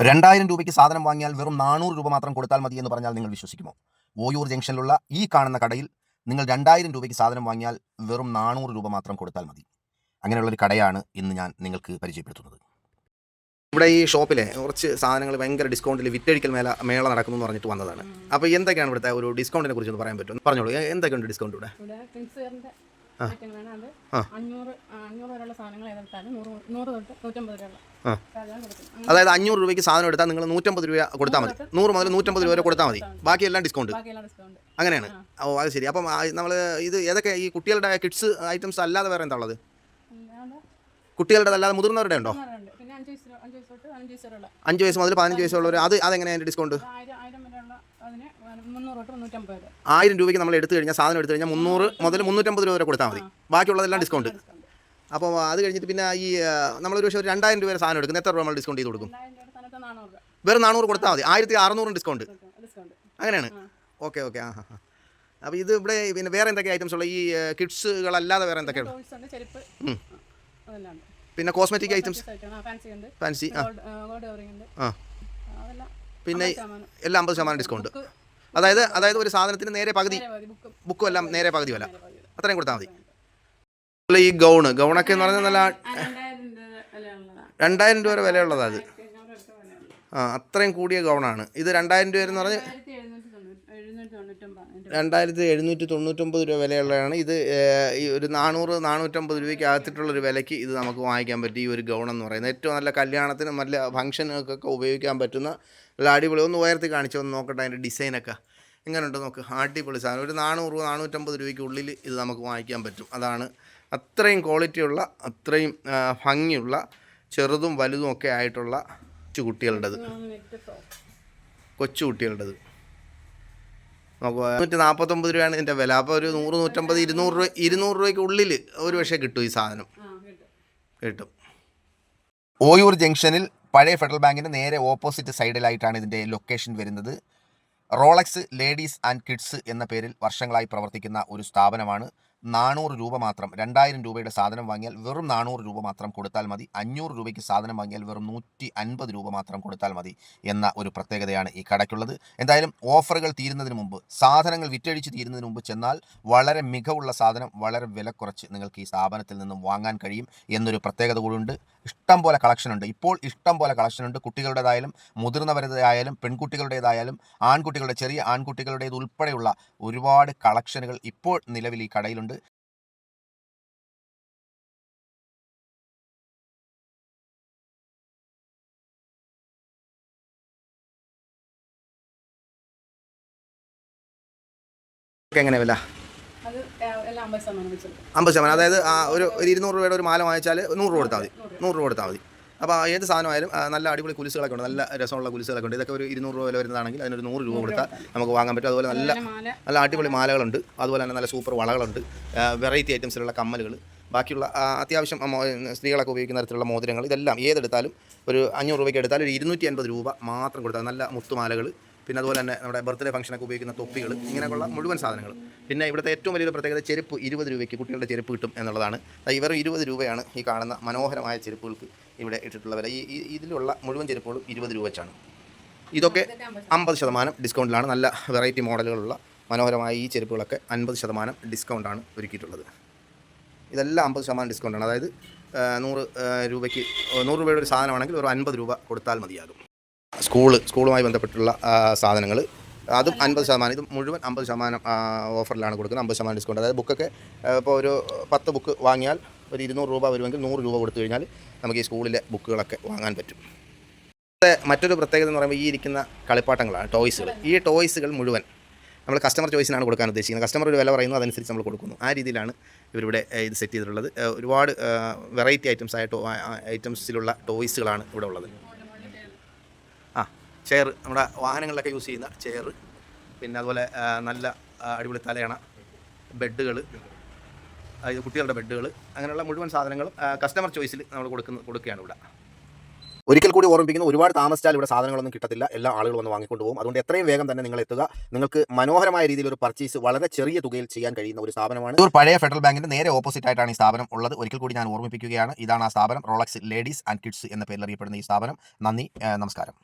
രണ്ടായിരം രൂപയ്ക്ക് സാധനം വാങ്ങിയാൽ വെറും നാനൂറ് രൂപ മാത്രം കൊടുത്താൽ മതി എന്ന് പറഞ്ഞാൽ നിങ്ങൾ വിശ്വസിക്കുമോ? ഓയൂർ ജംഗ്ഷനിലുള്ള ഈ കാണുന്ന കടയിൽ നിങ്ങൾ രണ്ടായിരം രൂപയ്ക്ക് സാധനം വാങ്ങിയാൽ വെറും നാനൂറ് രൂപ മാത്രം കൊടുത്താൽ മതി. അങ്ങനെയുള്ളൊരു കടയാണ് ഇന്ന് ഞാൻ നിങ്ങൾക്ക് പരിചയപ്പെടുത്തുന്നത്. ഇവിടെ ഈ ഷോപ്പിലെ കുറച്ച് സാധനങ്ങൾ ഭയങ്കര ഡിസ്കൗണ്ടിൽ വിറ്റഴിക്കൽ മേള മേള നടക്കുന്നു എന്ന് പറഞ്ഞിട്ട് വന്നതാണ്. അപ്പോൾ എന്തൊക്കെയാണ് ഇവിടുത്തെ ഒരു ഡിസ്കൗണ്ടിനെ കുറിച്ച് ഒന്ന് പറയാൻ പറ്റും പറഞ്ഞോളൂ. എന്തൊക്കെയുണ്ട് ഡിസ്കൗണ്ട് ഇവിടെ? ഇവിടെ കിങ്സ് വെയറിന്റെ ആ. ഐറ്റങ്ങളാണ് അത്. ആ. അഞ്ഞൂറ് ആ, അഞ്ഞൂറ് വരെയുള്ള സാധനങ്ങൾ ഏതെടുത്താലും നൂറ് നൂറ് തൊട്ട് നൂറ്റമ്പത് രൂപ സാധനം കൊടുക്കും. അതായത് അഞ്ഞൂറ് രൂപയ്ക്ക് സാധനം എടുത്താൽ നിങ്ങൾ നൂറ്റമ്പത് രൂപ കൊടുത്താൽ മതി. നൂറ് മുതൽ നൂറ്റമ്പത് രൂപ വരെ കൊടുത്താൽ മതി. ബാക്കിയെല്ലാം ഡിസ്കൗണ്ട് അങ്ങനെയാണ്. ഓ അത് ശരി. അപ്പം നമ്മൾ ഇത് ഏതൊക്കെ ഈ കുട്ടികളുടെ കിഡ്സ് ഐറ്റംസ് അല്ലാതെ വേറെ എന്താ ഉള്ളത്? കുട്ടികളുടെ അല്ലാതെ മുതിർന്നവരുടെ ഉണ്ടോ? അഞ്ച് വയസ്സ് മുതൽ പതിനഞ്ച് വയസ്സുള്ളവർ അത് അതെങ്ങനെയാണ് ഡിസ്കൗണ്ട് അത് ആയിരം ആയിരം വരെയുള്ള അതിന് മുന്നൂറ് തൊട്ട് മുന്നൂറ്റമ്പത് രൂപ ആയിരം രൂപയ്ക്ക് നമ്മൾ എടുത്തു കഴിഞ്ഞാൽ സാധനം എടുത്തു കഴിഞ്ഞാൽ മുന്നൂറ് മുതൽ മുന്നൂറ്റമ്പത് രൂപ വരെ കൊടുത്താൽ മതി. ബാക്കിയുള്ളതെല്ലാം ഡിസ്കൗണ്ട് അപ്പോൾ അത് കഴിഞ്ഞിട്ട് പിന്നെ ഈ നമ്മൾ നമ്മളൊരു പക്ഷേ ഒരു രണ്ടായിരം രൂപ വരെ സാധനം എടുക്കുന്നത് എത്ര രൂപ നമ്മൾ ഡിസ്കൗണ്ട് ചെയ്ത് കൊടുക്കും? വെറും നാനൂറ് കൊടുത്താൽ മതി. ആയിരത്തി അറുന്നൂറും ഡിസ്കൗണ്ട് അങ്ങനെയാണ്. Okay okay. ആ ആ അപ്പോൾ ഇത് ഇവിടെ പിന്നെ വേറെ എന്തൊക്കെ ഐറ്റംസ് ഉള്ള ഈ കിഡ്സുകളല്ലാതെ വേറെ എന്തൊക്കെയാണ് പിന്നെ കോസ്മെറ്റിക് ഐറ്റംസ് ഫാൻസി ആ പിന്നെ എല്ലാം അമ്പത് ശതമാനം ഡിസ്കൗണ്ട് അതായത് അതായത് ഒരു സാധനത്തിന് നേരെ പകുതി. ബുക്കും. എല്ലാം നേരെ പകുതി വില നേരെ പകുതി വില. അത്രയും കൊടുത്താൽ മതി. അല്ല ഈ ഗൗണ്. ഗൗണൊക്കെ എന്ന് പറഞ്ഞാൽ നല്ല രണ്ടായിരം രൂപ വിലയുള്ളതാണ് വരെ വിലയുള്ളതാണ് അത്. ആ അത്രയും കൂടിയ ഗൗണാണ്. ഇത് രണ്ടായിരം രൂപ എന്ന് പറഞ്ഞാൽ രണ്ടായിരത്തി എഴുന്നൂറ്റി തൊണ്ണൂറ്റൊമ്പത് രൂപ വിലയുള്ളതാണ്. ഇത് ഈ ഒരു നാനൂറ് നാനൂറ്റമ്പത് രൂപയ്ക്ക് അകത്തിട്ടുള്ളൊരു വിലയ്ക്ക് ഇത് നമുക്ക് വാങ്ങിക്കാൻ പറ്റും ഈ ഒരു ഗൗൺ എന്ന് പറയുന്നത്. ഏറ്റവും നല്ല കല്യാണത്തിനും നല്ല ഫംഗ്ഷനൊക്കെ ഉപയോഗിക്കാൻ പറ്റുന്ന നല്ല അടിപൊളി. ഒന്ന് ഉയർത്തി കാണിച്ചു ഒന്ന് നോക്കട്ടെ അതിന്റെ ഡിസൈനൊക്കെ. എങ്ങനെയുണ്ട് നോക്ക്? അടിപൊളി സാധനം. ഒരു നാനൂറ് നാനൂറ്റമ്പത് രൂപയ്ക്ക് ഉള്ളിൽ ഇത് നമുക്ക് വാങ്ങിക്കാൻ പറ്റും. അതാണ് അത്രയും ക്വാളിറ്റിയുള്ള അത്രയും ഭംഗിയുള്ള ചെറുതും വലുതും ഒക്കെ ആയിട്ടുള്ള കൊച്ചു കുട്ടികളുടേത്. കൊച്ചു കുട്ടികളുടേത്. നമുക്ക് നൂറ്റി നാൽപ്പത്തൊമ്പത് രൂപയാണ് ഇതിന്റെ വില. അപ്പോൾ ഒരു നൂറ് നൂറ്റമ്പത് ഇരുന്നൂറ് രൂപ ഇരുന്നൂറ് രൂപയ്ക്ക് ഉള്ളിൽ ഒരു പക്ഷേ കിട്ടും ഈ സാധനം. കിട്ടും. ഓയൂർ ജംഗ്ഷനിൽ പഴയ ഫെഡറൽ ബാങ്കിന്റെ നേരെ ഓപ്പോസിറ്റ് സൈഡിലായിട്ടാണ് ഇതിന്റെ ലൊക്കേഷൻ വരുന്നത്. റോളക്സ് ലേഡീസ് ആൻഡ് കിഡ്സ് എന്ന പേരിൽ വർഷങ്ങളായി പ്രവർത്തിക്കുന്ന ഒരു സ്ഥാപനമാണ് നാനൂറ് രൂപ മാത്രം രണ്ടായിരം രൂപയുടെ സാധനം വാങ്ങിയാൽ വെറും നാനൂറ് രൂപ മാത്രം കൊടുത്താൽ മതി. അഞ്ഞൂറ് രൂപയ്ക്ക് സാധനം വാങ്ങിയാൽ വെറും നൂറ്റി അൻപത് രൂപ മാത്രം കൊടുത്താൽ മതി എന്ന ഒരു പ്രത്യേകതയാണ് ഈ കടയ്ക്കുള്ളത്. എന്തായാലും ഓഫറുകൾ തീരുന്നതിന് മുമ്പ് സാധനങ്ങൾ വിറ്റഴിച്ച് തീരുന്നതിന് മുമ്പ് ചെന്നാൽ വളരെ മികവുള്ള സാധനം വളരെ വില കുറച്ച് നിങ്ങൾക്ക് ഈ സ്ഥാപനത്തിൽ നിന്നും വാങ്ങാൻ കഴിയും എന്നൊരു പ്രത്യേകത കൂടിയുണ്ട് ഇഷ്ടം പോലെ കളക്ഷൻ ഉണ്ട്. ഇപ്പോൾ ഇഷ്ടം പോലെ കളക്ഷൻ ഉണ്ട്. കുട്ടികളുടേതായാലും മുതിർന്നവരുടേതായാലും പെൺകുട്ടികളുടേതായാലും ആൺകുട്ടികളുടെ ചെറിയ ആൺകുട്ടികളുടേത് ഉൾപ്പെടെയുള്ള ഒരുപാട് കളക്ഷനുകൾ ഇപ്പോൾ നിലവിൽ ഈ കടയിലുണ്ട്. എങ്ങനെ വില? അമ്പത് ശതമാനം അതായത് ഒരു ഒരു ഇരുന്നൂറ് രൂപയുടെ ഒരു മാല വാങ്ങിച്ചാൽ നൂറ് രൂപ കൊടുത്താൽ മതി. നൂറ് രൂപ. കൊടുത്താൽ മതി. അപ്പോൾ ഏത് സാധനമായാലും നല്ല അടിപൊളി കുലിസുകളൊക്കെ ഉണ്ട്. നല്ല രസമുള്ള കുലിസുകളൊക്കെ ഉണ്ട്. ഇതൊക്കെ ഒരു ഇരുന്നൂറ് രൂപ വില വരുന്നതാണെങ്കിൽ അതിനൊരു നൂറ് രൂപ കൊടുത്താൽ നമുക്ക് വാങ്ങാൻ പറ്റും. അതുപോലെ നല്ല നല്ല അടിപൊളി മാലകളുണ്ട്. അതുപോലെ തന്നെ നല്ല സൂപ്പർ വളകളുണ്ട്. വെറൈറ്റി ഐറ്റംസിലുള്ള കമ്മലുകൾ ബാക്കിയുള്ള അത്യാവശ്യം സ്ത്രീകളൊക്കെ ഉപയോഗിക്കുന്ന തരത്തിലുള്ള മോതിരങ്ങൾ. ഇതെല്ലാം ഏതെടുത്താലും ഒരു അഞ്ഞൂറ് രൂപയ്ക്ക് എടുത്താലും ഒരു ഇരുന്നൂറ്റി അൻപത് രൂപ മാത്രം കൊടുത്താൽ നല്ല മുത്തുമാലകൾ പിന്നെ അതുപോലെ തന്നെ നമ്മുടെ ബർത്ത്ഡേ ഫംഗ്ഷനൊക്കെ ഉപയോഗിക്കുന്ന തൊപ്പികൾ. ഇങ്ങനെയുള്ള മുഴുവൻ സാധനങ്ങൾ പിന്നെ ഇവിടുത്തെ ഏറ്റവും വലിയൊരു പ്രത്യേകത ചെരുപ്പ്. ഇരുപത് രൂപയ്ക്ക് കുട്ടികളുടെ ചെരുപ്പ് കിട്ടും എന്നുള്ളതാണ്. ഇവർ ഇരുപത് രൂപയാണ് ഈ കാണുന്ന മനോഹരമായ ചെരുപ്പുകൾക്ക് ഇവിടെ ഇട്ടിട്ടുള്ള വില ഈ ഇതിലുള്ള മുഴുവൻ ചെരുപ്പുകളും ഇരുപത് രൂപ വെച്ചാണ്. ഇതൊക്കെ അമ്പത് ശതമാനം ഡിസ്കൗണ്ടിലാണ്. നല്ല വെറൈറ്റി മോഡലുകളുള്ള മനോഹരമായ ഈ ചെരുപ്പുകളൊക്കെ അൻപത് ശതമാനം ഡിസ്കൗണ്ടാണ് ഒരുക്കിയിട്ടുള്ളത്. ഇതെല്ലാം അമ്പത് ശതമാനം ഡിസ്കൗണ്ടാണ്. അതായത് നൂറ് രൂപയ്ക്ക് നൂറ് രൂപയുടെ ഒരു സാധനമാണെങ്കിൽ ഒരു അൻപത് രൂപ കൊടുത്താൽ മതിയാകും. സ്കൂൾ സ്കൂളുമായി ബന്ധപ്പെട്ടുള്ള സാധനങ്ങൾ അതും അൻപത് ശതമാനം ഇത് മുഴുവൻ അമ്പത് ശതമാനം ഓഫറിലാണ് കൊടുക്കുന്നത്. അമ്പത് ശതമാനം ഡിസ്കൗണ്ട്. അതായത് ബുക്കൊക്കെ ഇപ്പോൾ ഒരു പത്ത് ബുക്ക് വാങ്ങിയാൽ ഒരു ഇരുന്നൂറ് രൂപ വരുമെങ്കിൽ നൂറ് രൂപ കൊടുത്തു കഴിഞ്ഞാൽ നമുക്ക് ഈ സ്കൂളിലെ ബുക്കുകളൊക്കെ വാങ്ങാൻ പറ്റും. മറ്റൊരു പ്രത്യേകത എന്ന് പറയുമ്പോൾ ഈ ഇരിക്കുന്ന കളിപ്പാട്ടങ്ങളാണ് ടോയ്സുകൾ. ഈ ടോയ്സുകൾ മുഴുവൻ നമ്മൾ കസ്റ്റമർ ചോയ്സിനാണ് കൊടുക്കാൻ ഉദ്ദേശിക്കുന്നത്. കസ്റ്റമർ ഒരു വില പറയുന്നു അതനുസരിച്ച് നമ്മൾ കൊടുക്കുന്നു. ആ രീതിയിലാണ് ഇവരിവിടെ ഇത് സെറ്റ് ചെയ്തിട്ടുള്ളത്. ഒരുപാട് വെറൈറ്റി ഐറ്റംസ് ആയ ടോ ഐറ്റംസിലുള്ള ടോയ്സുകളാണ് ഇവിടെ ഉള്ളത്. ചെയർ നമ്മുടെ വാഹനങ്ങളിലൊക്കെ യൂസ് ചെയ്യുന്ന ചെയർ പിന്നെ അതുപോലെ നല്ല അടിപൊളി തലയണ ബെഡുകൾ അതായത് കുട്ടികളുടെ ബെഡുകൾ അങ്ങനെയുള്ള മുഴുവൻ സാധനങ്ങളും കസ്റ്റമർ ചോയ്സിൽ നമ്മൾ കൊടുക്കുന്ന കൊടുക്കുകയാണ് ഇവിടെ. ഒരിക്കൽ കൂടി ഓർമ്മിപ്പിക്കുന്നു ഒരുപാട് താമസിച്ചാൽ ഇവിടെ സാധനങ്ങളൊന്നും കിട്ടത്തില്ല എല്ലാ ആളുകളും വന്ന് വാങ്ങിക്കൊണ്ട് പോകും അതുകൊണ്ട് എത്രയും വേഗം തന്നെ നിങ്ങൾ എത്തുക. നിങ്ങൾക്ക് മനോഹരമായ രീതിയിൽ ഒരു പർച്ചേസ് വളരെ ചെറിയ തുകയിൽ ചെയ്യാൻ കഴിയുന്ന ഒരു സ്ഥാപനമാണ്. ഒരു പഴയ ഫെഡറൽ ബാങ്കിന്റെ നേരെ ഓപ്പോസിറ്റ് ആയിട്ടാണ് ഈ സ്ഥാപനം ഉള്ളത്. ഒരിക്കൽ കൂടി ഞാൻ ഓർമ്മിപ്പിക്കുകയാണ് ഇതാണ് ആ സ്ഥാപനം റോളക്സ് ലേഡീസ് ആൻഡ് കിഡ്സ് എന്ന പേരിൽ അറിയപ്പെടുന്ന ഈ സ്ഥാപനം. നന്ദി നമസ്കാരം.